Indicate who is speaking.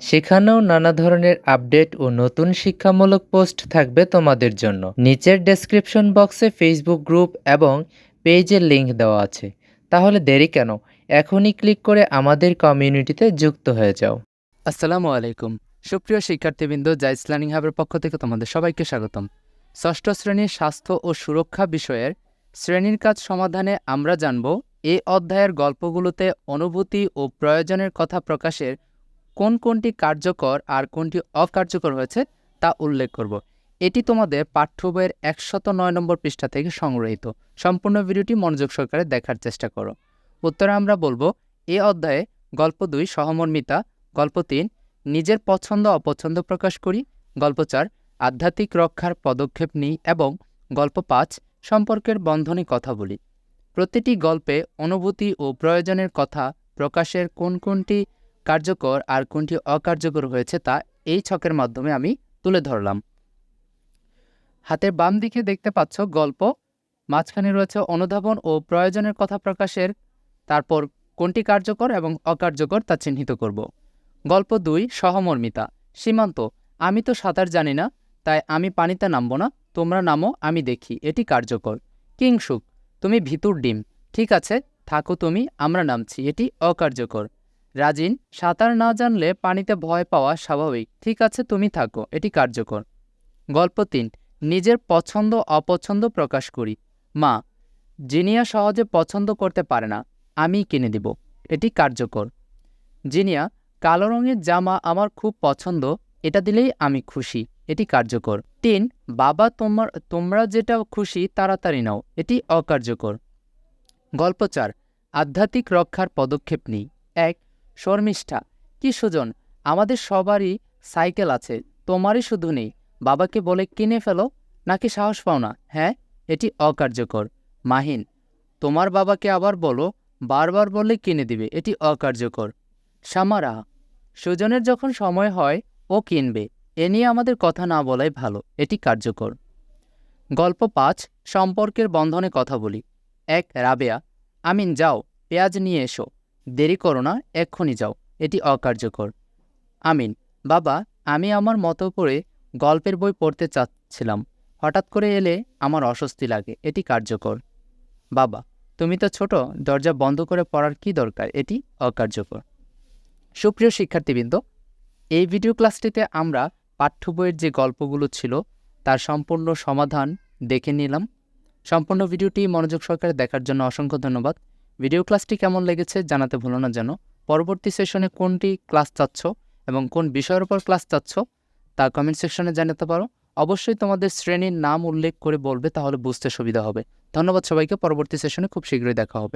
Speaker 1: সেখানেও নানা ধরনের আপডেট ও নতুন শিক্ষামূলক পোস্ট থাকবে তোমাদের জন্য। নিচের ডেসক্রিপশন বক্সে ফেসবুক গ্রুপ এবং পেজের লিঙ্ক দেওয়া আছে। তাহলে দেরি কেন? এখনই ক্লিক করে আমাদের কমিউনিটিতে যুক্ত হয়ে যাও।
Speaker 2: আসসালামু আলাইকুম। সুপ্রিয় শিক্ষার্থীবৃন্দ জাইস লার্নিং হাবের পক্ষ থেকে তোমাদের সবাইকে স্বাগতম। ষষ্ঠ শ্রেণির স্বাস্থ্য ও সুরক্ষা বিষয়ের শ্রেণির কাজ সমাধানে আমরা জানব, এ অধ্যায়ের গল্পগুলোতে অনুভূতি ও প্রয়োজনের কথা প্রকাশের কোন কোনটি কার্যকর আর কোনটি অকার্যকর হয়েছে তা উল্লেখ করব। এটি তোমাদের পাঠ্য বইয়ের একশত নয় নম্বর পৃষ্ঠা থেকে সংগৃহীত। সম্পূর্ণ ভিডিওটি মনোযোগ সহকারে দেখার চেষ্টা করো। উত্তরে আমরা বলব, এ অধ্যায়ে গল্প দুই, সহমর্মিতা, গল্প তিন, নিজের পছন্দ, অপছন্দ প্রকাশ করি, গল্প চার, আধ্যাত্মিক রক্ষার পদক্ষেপ নিই এবং গল্প পাঁচ, সম্পর্কের বন্ধনে কথা বলি। প্রতিটি গল্পে অনুভূতি ও প্রয়োজনের কথা প্রকাশের কোন কোনটি কার্যকর আর কোনটি অকার্যকর হয়েছে তা এই ছকের মাধ্যমে আমি তুলে ধরলাম। হাতের বাম দিকে দেখতে পাচ্ছ গল্প, মাঝখানে রয়েছে অনুধাবন ও প্রয়োজনের কথা প্রকাশের, তারপর কোনটি কার্যকর এবং অকার্যকর তা চিহ্নিত করব। গল্প দুই, সহমর্মিতা, সীমান্ত, আমি তো সাঁতার জানি না, তাই আমি পানিতে নামব না, তোমরা নামো, আমি দেখি, এটি কার্যকর। কিংসুক, তুমি ভিতুর ডিম, ঠিক আছে, থাকো তুমি, আমরা নামছি, এটি অকার্যকর। রাজিন, সাঁতার না জানলে পানিতে ভয় পাওয়া স্বাভাবিক। ঠিক আছে, তুমি থাকো, এটি কার্যকর। গল্প তিন, নিজের পছন্দ, অপছন্দ প্রকাশ করি। মা, জিনিয়া সহজে পছন্দ করতে পারে না আমি কিনে দিব, এটি কার্যকর। জিনিয়া, কালো রঙের জামা আমার খুব পছন্দ, এটা দিলেই আমি খুশি, এটি কার্যকর। তিন, বাবা, তোমার, তোমরা যেটা খুশি তাড়াতাড়ি নাও, এটি অকার্যকর। গল্প চার, আধ্যাত্মিক রক্ষার পদক্ষেপ নিই। এক শর্মিষ্ঠা, কি সুজন? আমাদের সবারই সাইকেল আছে, তোমারই শুধু নেই। বাবাকে বলে কিনে ফেলো, নাকি সাহস পাও না? হ্যাঁ এটি অকার্যকর। মাহিন, তোমার বাবাকে আবার বলো, বারবার বললে কিনে দিবে, এটি অকার্যকর। সামারা, সুজনের যখন সময় হয়, ও কিনবে। এ নিয়ে আমাদের কথা না বলাই ভালো, এটি কার্যকর। গল্প পাঁচ, সম্পর্কের বন্ধনে কথা বলি। এক, রাবেয়া, আমিন, যাও, পেঁয়াজ নিয়ে এসো। দেরি করো না, এক্ষুনি যাও। এটি অকার্যকর। আমিন। বাবা, আমি আমার মতো করে গল্পের বই পড়তে চাচ্ছিলাম। হঠাৎ করে এলে আমার অস্বস্তি লাগে। এটি কার্যকর। বাবা, তুমি তো ছোট, দরজা বন্ধ করে পড়ার কি দরকার? এটি অকার্যকর। সুপ্রিয় শিক্ষার্থীবৃন্দ, এই ভিডিও ক্লাসটিতে আমরা পাঠ্য বইয়ের যে গল্পগুলো ছিল, তার সম্পূর্ণ সমাধান দেখে নিলাম। সম্পূর্ণ ভিডিওটি মনোযোগ সহকারে দেখার জন্য অসংখ্য ধন্যবাদ। ভিডিও ক্লাসটি কেমন লেগেছে জানাতে ভুলো না যেন। পরবর্তী সেশনে কোনটি ক্লাস চাচ্ছ এবং কোন বিষয়ের উপর ক্লাস চাচ্ছ তা কমেন্ট সেকশনে জানাতে পারো। অবশ্যই তোমাদের শ্রেণির নাম উল্লেখ করে বলবে তাহলে বুঝতে সুবিধা হবে। ধন্যবাদ সবাইকে, পরবর্তী সেশনে খুব শীঘ্রই দেখা হবে।